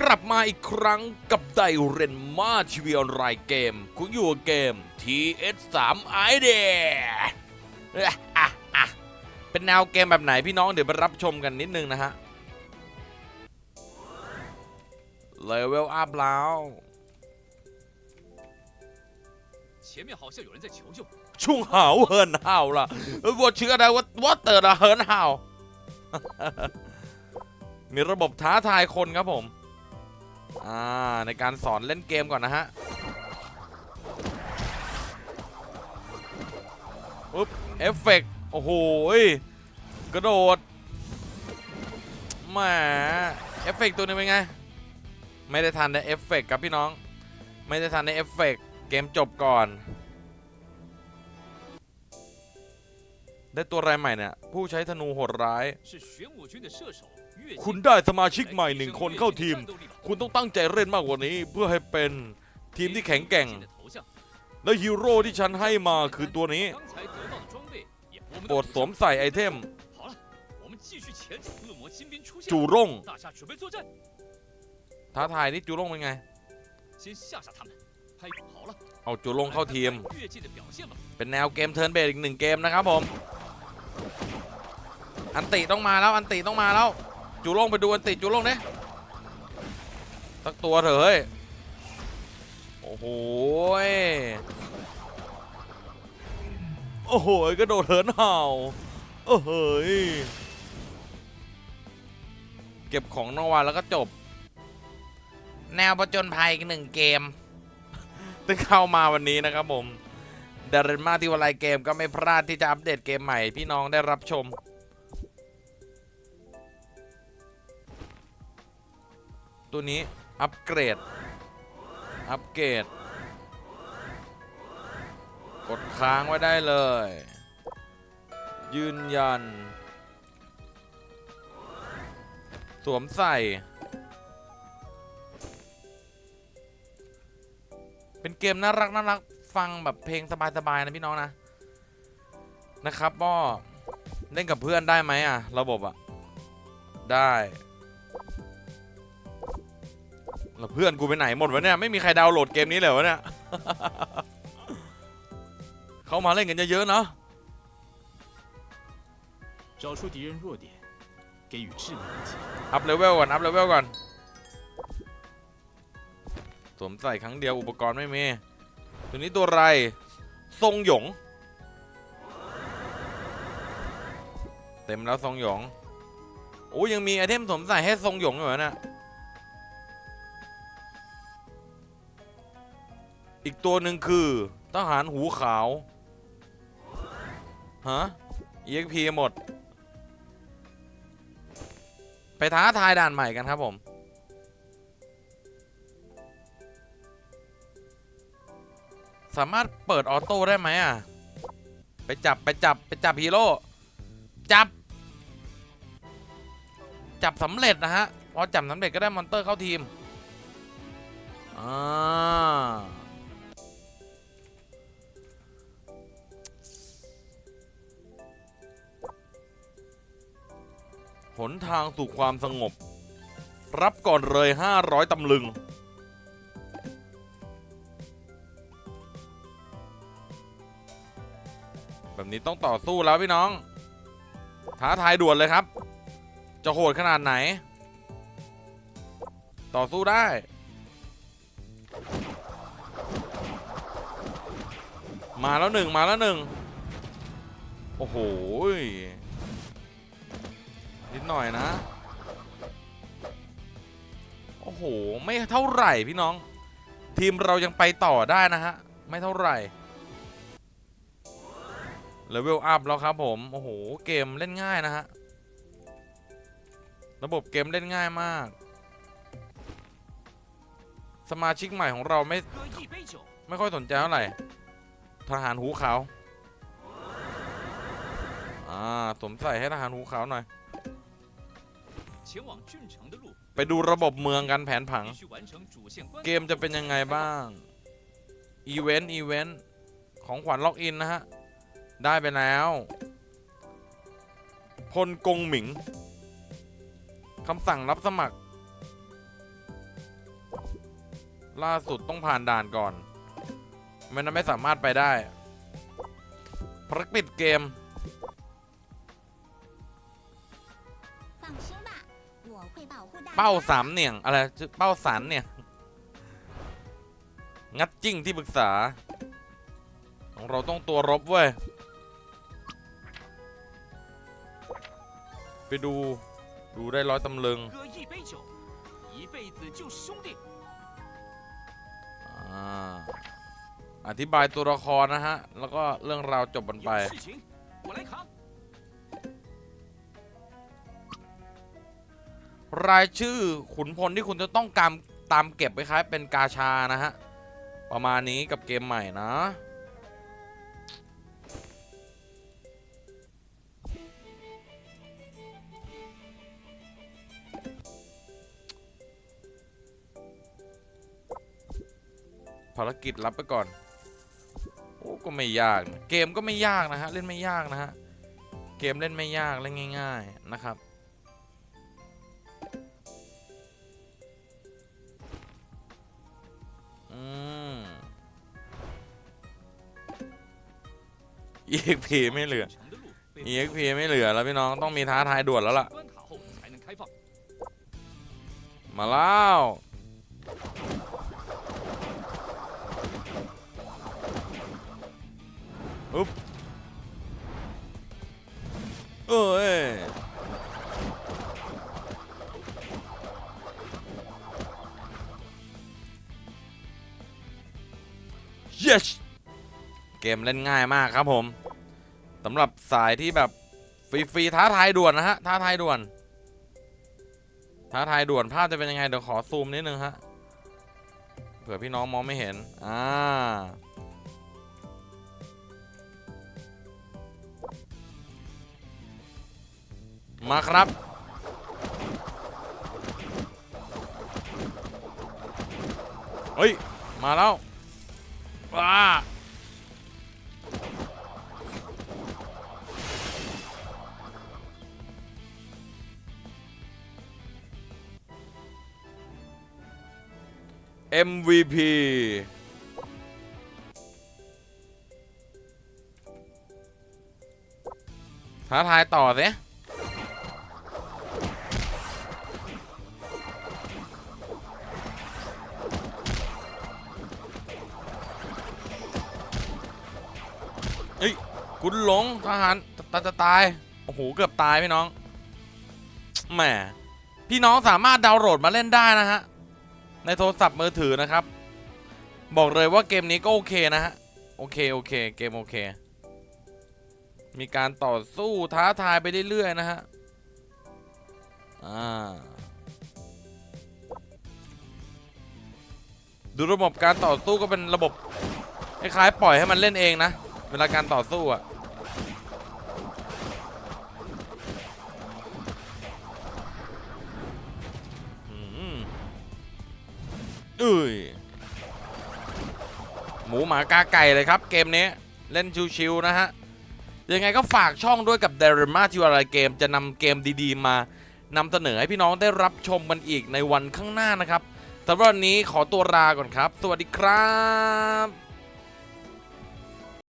กลับมาอีกครั้งกับไดเรนมาทีวีออนไลน์เกม คุณอยู่เกม TS3 i d เดเป็นแนวเกมแบบไหนพี่น้องเดี๋ยวไปรับชมกันนิดนึงนะฮะเลเวลอัพแล้วช่วงหาเฮินเหาล่ะว่าชื่อได้ว่าว่าเตอร์เฮินเหามีระบบท้าทายคนครับผม ในการสอนเล่นเกมก่อนนะฮะปุ๊บเอฟเฟกโอ้โหกระโดดแหมเอฟเฟกตัวนี้เป็นไง ไม่ได้ทันในเอฟเฟกครับพี่น้อง ไม่ได้ทันในเอฟเฟกเกมจบก่อน ได้ตัวรายใหม่เนี่ย ผู้ใช้ธนูโหดร้าย คุณได้สมาชิกใหม่หนึ่งคนเข้าทีม คุณต้องตั้งใจเล่นมากกว่านี้ เพื่อให้เป็นทีมที่แข็งแกร่ง และฮีโร่ที่ฉันให้มาคือตัวนี้โปรดสวมใส่ไอเทม จูร่ง ท้าทายนี่จูร่งเป็นไง เอาจูร่งเข้าทีม เป็นแนวเกมเทิร์นเบรอีกหนึ่งเกมนะครับผม อันติต้องมาแล้ว อันติต้องมาแล้ว จูร่งไปดูอันติจูร่งเนี่ยสักตัวเถอะเฮ้ย โอ้โหโอ้โหกระโดดเหินเห่าโอ้โหยเก็บของรางวัลแล้วก็จบ แนวประจนภัยอีกหนึ่งเกมที่เข้ามาวันนี้นะครับผมดารินมาที่วันไลเกมก็ไม่พลาดที่จะอัปเดตเกมใหม่พี่น้องได้รับชม ตัวนี้ อัปเกรด อัปเกรด กดค้างไว้ได้เลย ยืนยัน สวมใส่ เป็นเกมน่ารักน่ารักฟังแบบเพลงสบาย ๆ นะพี่น้องนะ นะครับก็เล่นกับเพื่อนได้ไหมอะ ระบบอะ ได้ แล้วเพื่อนกูไปไหนหมดวะเนี่ยไม่มีใครดาวน์โหลดเกมนี้เลยวะเนี่ยเขามาเล่นกันเยอะๆเนาะอัพเลเวลก่อนอัพเลเวลก่อนสวมใส่ครั้งเดียวอุปกรณ์ไม่มีตัวนี้ตัวไรซงหยง เต็มแล้วซงหยงโอ้ยังมีไอเทมสวมใส่ให้ซงหยงอยู่นะ อีกตัวหนึ่งคือทหารหูขาว ฮะ EXP หมด ไปท้าทายด่านใหม่กันครับผม สามารถเปิดออโต้ได้ไหมอะ ไปจับไปจับไปจับฮีโร่ จับ จับสำเร็จนะฮะ พอจับสำเร็จก็ได้มอนเตอร์เข้าทีม อ่า หนทางสู่ความสงบ รับก่อนเลย 500 ตำลึง แบบนี้ต้องต่อสู้แล้วพี่น้อง ท้าทายด่วนเลยครับ จะโหดขนาดไหน ต่อสู้ได้มาแล้วหนึ่งมาแล้วหนึ่งโอ้โห นิดหน่อยนะ โอ้โห ไม่เท่าไหร่พี่น้อง ทีมเรายังไปต่อได้นะฮะ ไม่เท่าไหร่เลเวลอัพแล้วครับผม โอ้โห เกมเล่นง่ายนะฮะ ระบบเกมเล่นง่ายมาก สมาชิกใหม่ของเราไม่ ไม่ค่อยสนใจเท่าไหร่ ทหารหูขาว อ่าสมใส่ให้ทหารหูขาวหน่อย ไปดูระบบเมืองกันแผนผัง เกมจะเป็นยังไงบ้าง อีเวนต์ อีเวนต์ ของขวัญล็อกอินนะฮะ ได้ไปแล้ว พลกงหมิง คำสั่งรับสมัคร ล่าสุดต้องผ่านด่านก่อน ไม่นั้นไม่สามารถไปได้ภารกิจเกม เป้าสามเนี่ยงอะไรเป้าสันเนี่ย งัดจิ้งที่ปรึกษาเราต้องตัวรบเว้ย ไปดูดูได้ร้อยตำลึงอธิบายตัวละครนะฮะ แล้วก็เรื่องราวจบกันไป รายชื่อขุนพลที่คุณจะต้องตามตามเก็บไปคล้ายเป็นกาชานะฮะ ประมาณนี้กับเกมใหม่นะภารกิจรับไปก่อน โอ้ก็ไม่ยาก เกมก็ไม่ยากนะฮะ เล่นไม่ยากนะฮะ เกมเล่นไม่ยาก เล่นง่าย ๆ นะครับ EXP ไม่เหลือ EXP ไม่เหลือแล้วพี่น้องต้องมีท้าทายด่วนแล้วล่ะ มาแล้วอุ๊บเอ้ยเย yes! มเล่นง่ายมากครับผมสำหรับสายที่แบบฟรีๆท้าทายด่วนนะฮะท้าทายด่วนท้าทายด่วนภาพจะเป็นยังไงเดี๋ยวขอซูมนิดนึงฮะเผื่อพี่น้องมองไม่เห็นอ่ามาครับ เฮ้ย มาแล้วว้า MVP ท้าทายต่อสิเฮ้ยคุณหลงทหารตาจะตาย โอ้โห เกือบตายพี่น้อง แหม พี่น้องสามารถดาวน์โหลดมาเล่นได้นะฮะ ในโทรศัพท์มือถือนะครับ บอกเลยว่าเกมนี้ก็โอเคนะฮะ โอเค โอเค เกมโอเค มีการต่อสู้ท้าทายไปเรื่อยๆนะฮะ อ่า ดูระบบการต่อสู้ก็เป็นระบบคล้ายๆปล่อยให้มันเล่นเองนะ เวลาการต่อสู้อะ เอ้ยหมูหมากาไก่เลยครับเกมนี้เล่นชิวๆนะฮะ ยังไงก็ฝากช่องด้วยกับเดรม่าที่อะไรเกมจะนำเกมดีๆมานำเสนอให้พี่น้องได้รับชมกันอีกในวันข้างหน้านะครับสำหรับวันนี้ขอตัวลาก่อนครับ สวัสดีครับ